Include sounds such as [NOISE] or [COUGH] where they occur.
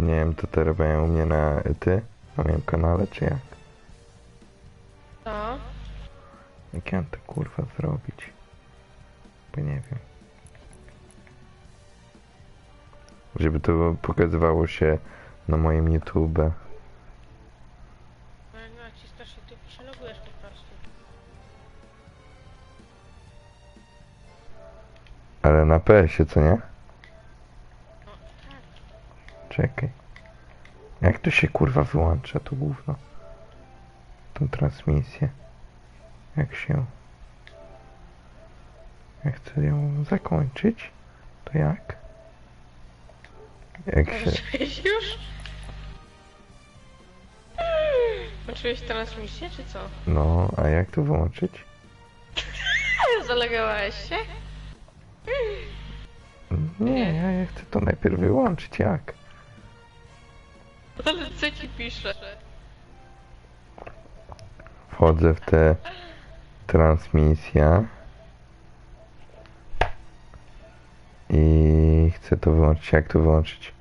Nie wiem, to te robią u mnie na ty, na moim kanale, czy jak? No. Jak ja mam to kurwa zrobić? Bo nie wiem. Żeby to pokazywało się na moim YouTube. No jak naciskasz i ty przelogujesz po prostu. Ale na PS-ie, co nie? Czekaj. Jak to się kurwa wyłącza to gówno? Tą transmisję. Jak się... Jak chcę ją zakończyć, to jak? Jak się... Włączyłeś już? Włączyłeś transmisję, czy co? No, a jak to wyłączyć? [LAUGHS] Zalegałeś się? Nie, ja chcę to najpierw wyłączyć, jak? Ale co ci pisze? Wchodzę w te transmisja i chcę to wyłączyć. Jak to wyłączyć?